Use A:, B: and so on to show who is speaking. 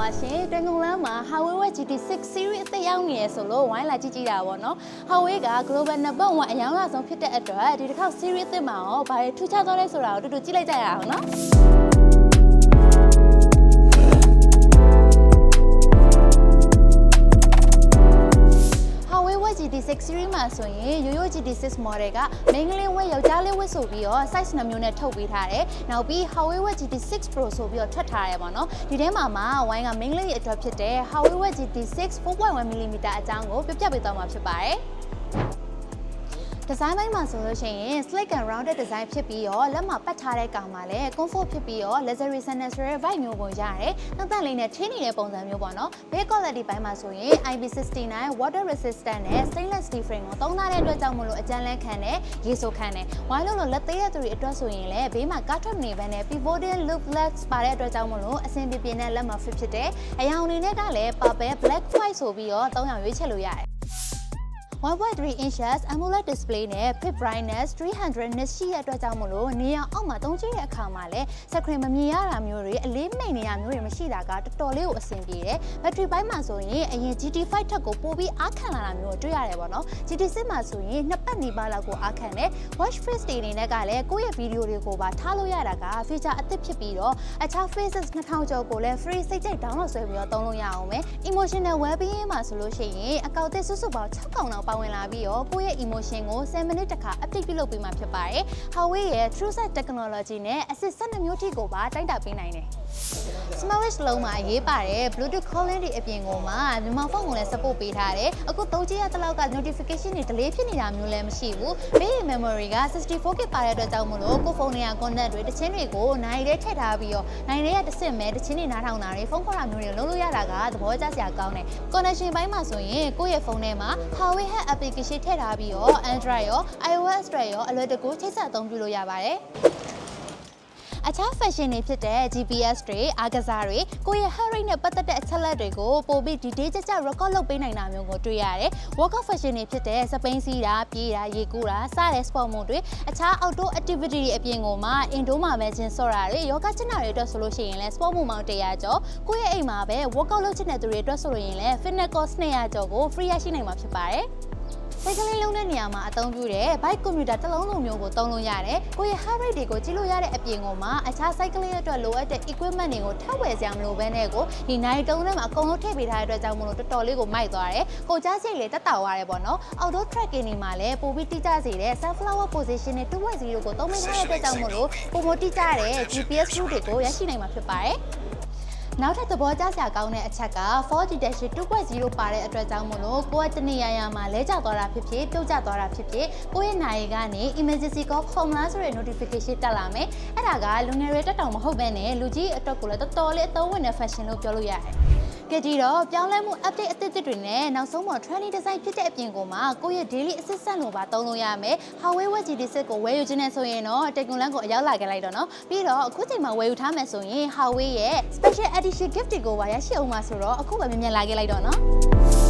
A: ပါရှင်တွင်ကုန်လမ်းမှာ Huawei Watch GT6 series အသက်ရောက်နေရဆိုလို့ဝိုင်းလာကြည့်ကြည့်တာပေါ့နော် Huawei က global number 1အယောင်လာဆုံးဖြစ်တဲ့အတွက်ဒီတစ်ခေါက် series အသစ်မှာရောဘာတွေထူးခြားသွားလဲဆိုတာကိုတူတူကြည့်လိုက်ကြရအောင်နော် GT6 series မှာဆိုရင်ရိုးရိုး GT6 model က main ကလေးဝက်ယောက်ျားလေးဝက်ဆိုပြီးတော့ size နှစ်မျိုးနဲ့ထုတ်ပေးထားတယ်။နောက်ပြီး Huawei Watch GT6 Pro ဆိုပြီးတော့ထွက်ထားတယ်ပေါ့နော်။ဒီထဲမှာမှာဝိုင်းက main ကလေးအတွက်ဖြစ်တဲ့ Huawei Watch GT6 4.1mm အကြောင်းကိုပြပြပေးသွားမှာဖြစ်ပါတယ်။ ဒီဇိုင်းပိုင်းမှာဆိုလို့ရှိရင် slick and rounded design ဖြစ်ပြီးတော့လက်မှာပတ်ထားတဲ့ကောင်မှာလည်း comfort ဖြစ်ပြီးတော့ luxury sandal ဆိုတဲ့ vibe မျိုးပုံရတယ်။နောက်သက်လေးနဲ့ထင်းနေတဲ့ပုံစံမျိုးပေါ့နော်။ build quality ပိုင်းမှာဆိုရင် IP69 water resistant နဲ့ stainless steel frame ကိုသုံးထားတဲ့အတွက်ကြောင့်မလို့အကျန်းလန်းခံတဲ့ရေဆိုခံတဲ့ဝိုင်းလို့လို့လက်သေးတဲ့သူတွေအတွက်ဆိုရင်လည်းဘေးမှာကားထွက်မနေဘဲနဲ့ pivoted loop legs ပါတဲ့အတွက်ကြောင့်မလို့အဆင်ပြေပြေနဲ့လက်မှာ fit ဖြစ်တယ်။အရောင်အနေနဲ့ကလည်း purple black white ဆိုပြီးတော့သုံးရောင်ရွေးချယ်လို့ရတယ် 1.3 inches AMOLED display နဲ့ pip brightness 300 nits ရှိတဲ့အတွက်ကြောင့်မလို့နေရာအောက်မှာသုံးကြည့်တဲ့အခါမှာလည်း screen မမြင်ရတာမျိုးတွေအလေးမိတ်နေရမျိုးတွေမရှိတာကတော်တော်လေးကိုအဆင်ပြေတယ်။ battery ဘိုင်းမှာဆိုရင်အရင် GT5 ထက်ကိုပိုပြီးအားခံလာတာမျိုးကိုတွေ့ရတယ်ပေါ့နော်။ GT6 မှာဆိုရင်နှစ်ပတ်နီးပါးလောက်ကိုအားခံတယ်။ watch face တွေအနေနဲ့ကလည်းကိုယ့်ရဲ့ဗီဒီယိုတွေကိုပါထားလို့ရတာက feature အသစ်ဖြစ်ပြီးတော့အခြား faces 2000ကျော်ကိုလည်း free စိတ်ကြိုက် download ဆွဲပြီးတော့သုံးလို့ရအောင်ပဲ။ emotional well-being မှာဆိုလို့ရှိရင်အကောင့်အသစ်စုစုပေါင်း6កောင်လောက်ပါဝင်လာပြီးတော့ကိုယ့်ရဲ့ emotion ကို10မိနစ်တစ်ခါ update ပြုလုပ်ပေးမှာဖြစ်ပါတယ်။ Huawei ရဲ့ TrueSight technology နဲ့ assist 12မျိုးထိကိုပါတိုက်တာပေးနိုင်တယ်။ Smartwatch လုံးမှာအရေးပါတယ် Bluetooth calling တွေအပြင်ကိုမှမြန်မာဖုန်းကိုလည်း support ပေးထားတယ်။အခုသုံးကြည့်ရတဲ့လောက်က notification တွေ delay ဖြစ်နေတာမျိုးလည်းမရှိဘူး။ဘေး memory က 64GB ပါတဲ့အတွက်ကြောင့်မလို့ကိုယ့်ဖုန်းတွေက content တွေတချင်းတွေကိုနိုင်လေးထည့်ထားပြီးတော့နိုင်လေးရတစ်စင်မဲ့တချင်းတွေနားထောင်တာတွေဖုန်းခေါ်တာမျိုးတွေလုပ်လို့ရတာကသဘောကျစရာကောင်းတယ်။ connection ဘိုင်းမှာဆိုရင်ကိုယ့်ရဲ့ဖုန်းထဲမှာ Huawei Health application ထည့်ထားပြီးတော့ Android ရော iOS တွေရောအလွယ်တကူချိတ်ဆက်အသုံးပြုလို့ရပါတယ်။အခြား fashion တွေဖြစ်တဲ့ GPS တွေအားကစားတွေကိုယ့်ရဲ့ heart rate နဲ့ပတ်သက်တဲ့အချက်အလက်တွေကိုပိုပြီး detail ကျကျ record လုပ်ပေးနိုင်တာမျိုးကိုတွေ့ရတယ်။ workout fashion တွေဖြစ်တဲ့စပိန်စီးတာပြေးတာရေကူးတာစတဲ့ sport mode တွေအခြား outdoor activity တွေအပြင်ကိုမှ indoor မှာပဲကျင်းစော့တာတွေယောဂကျင့်တာတွေအတွက်ဆိုလို့ရှိရင်လည်း sport mode မောင်100ကျော်ကိုယ့်ရဲ့အိမ်မှာပဲ workout လုပ်ချင်တဲ့သူတွေအတွက်ဆိုလို့ရင်လည်း fitness course 200ကျော်ကို free ရရှိနိုင်မှာဖြစ်ပါတယ်။ စိတ်ကလေးလုံးတဲ့နေရာမှာအသုံးပြုတဲ့ bike computer တစ်လုံးလိုမျိုးကိုသုံးလို့ရတယ်။ကိုယ့်ရဲ့ heart rate တွေကိုကြည့်လို့ရတဲ့အပြင်ကိုမှအခြား cycle လေးအတွက်လိုအပ်တဲ့ equipment တွေကိုထပ်ဝယ်စရာမလိုဘဲနဲ့ကိုဒီနိုင်တုံးထဲမှာအကုန်လုံးထည့်ပေးထားတဲ့အတွက်ကြောင့်မလို့တော်တော်လေးကိုမိုက်သွားတယ်။ကိုကြားစိတ်လေးတက်တာသွားတယ်ပေါ့နော်။ outdoor trekking တွေမှာလည်းပိုပြီးတိကျစေတဲ့ sunflower position နဲ့2.0ကိုသုံးပေးထားတဲ့အတွက်ကြောင့်မလို့ပုံမတိကျတဲ့ GPS route တွေကိုရရှိနိုင်မှာဖြစ်ပါတယ်။ နောက်ထပ်သဘောကျစရာကောင်းတဲ့အချက်က 4G Dash 2.0ပါတဲ့အတွက်ကြောင့်မို့လို့ကိုယ့်ရဲ့တနေရာရာမှာလဲကျသွားတာဖြစ်ဖြစ်ပြုတ်ကျသွားတာဖြစ်ဖြစ်ကိုယ့်ရဲ့နိုင်ကနေ emergency call ခေါ်မလားဆိုတဲ့ notification တက်လာမယ်အဲ့ဒါကလူငယ်တွေတက်တောင်မဟုတ်ဘဲနဲ့လူကြီးအတွက်ကိုလည်းတော်တော်လေးအသုံးဝင်တဲ့ fashion လို့ပြောလို့ရတယ် ကကြည့်တော့ပြောင်းလဲမှု update အသစ်တွေနဲ့နောက်ဆုံးပေါ် trendy design ဖြစ်တဲ့အပြင်ကိုမှကိုယ့်ရဲ့ daily assistant လို့ပါသုံးလို့ရမယ် Huawei Watch GT6 ကိုဝယ်ယူခြင်းနဲ့ဆိုရင်တော့တက်ကွန်လန်ကိုအရောက်လာခဲ့လိုက်တော့နော်ပြီးတော့အခုချိန်မှာဝယ်ယူထားမယ်ဆိုရင် Huawei ရဲ့ special edition gift တွေကိုပါရရှိအောင်ပါဆိုတော့အခုပဲမြင်မြင်လာခဲ့လိုက်တော့နော်